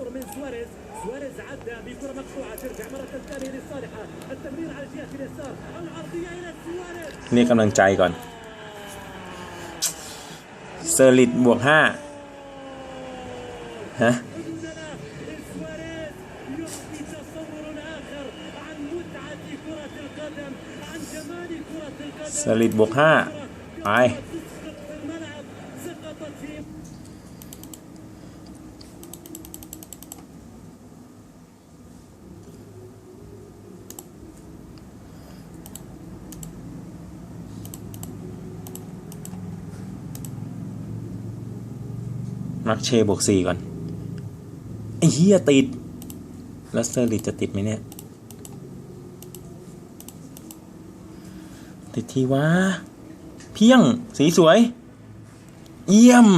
خطر من سواريز سواريز عدى بكره مقطوعه ترجع مره ثانيه لصالحه التمرير على جهه اليسار العرضيه الى سواريز นี่กำลังใจก่อนเซอร์ลิตบวกห้าฮะสลิดบวกห้าไปมักเชบวกสี่ก่อน ไอ้เฮียติดแล้วเซอร์ ลิตจะติดไหมเนี่ย ติดทีวะเพียงสีสวย เยี่ยม